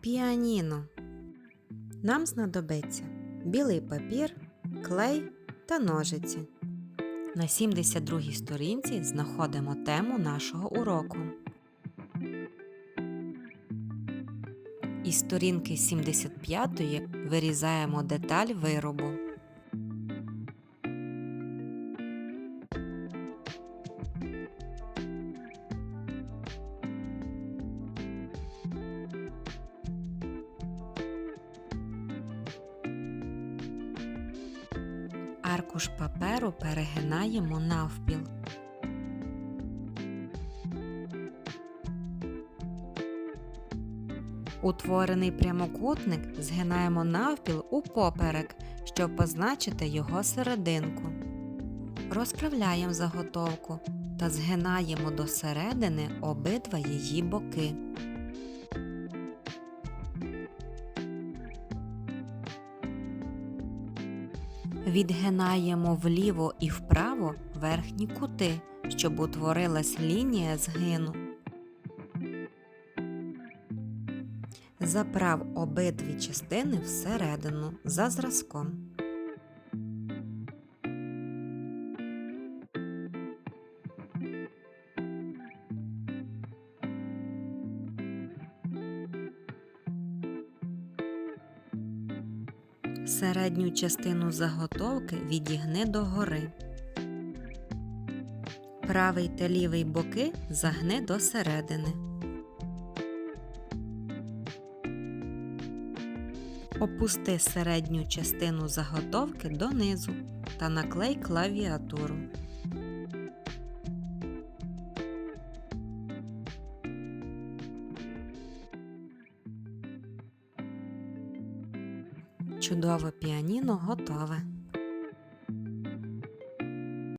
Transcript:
Піаніно. Нам знадобиться білий папір, клей та ножиці. На 72 сторінці знаходимо тему нашого уроку. Із сторінки 75 вирізаємо деталь виробу. Аркуш паперу перегинаємо навпіл. Утворений прямокутник згинаємо навпіл упоперек, щоб позначити його серединку. Розправляємо заготовку та згинаємо до середини обидва її боки. Відгинаємо вліво і вправо верхні кути, щоб утворилась лінія згину. Заправ обидві частини всередину за зразком. Середню частину заготовки відігни догори. Правий та лівий боки загни до середини. Опусти середню частину заготовки донизу та наклей клавіатуру. Чудове піаніно готове.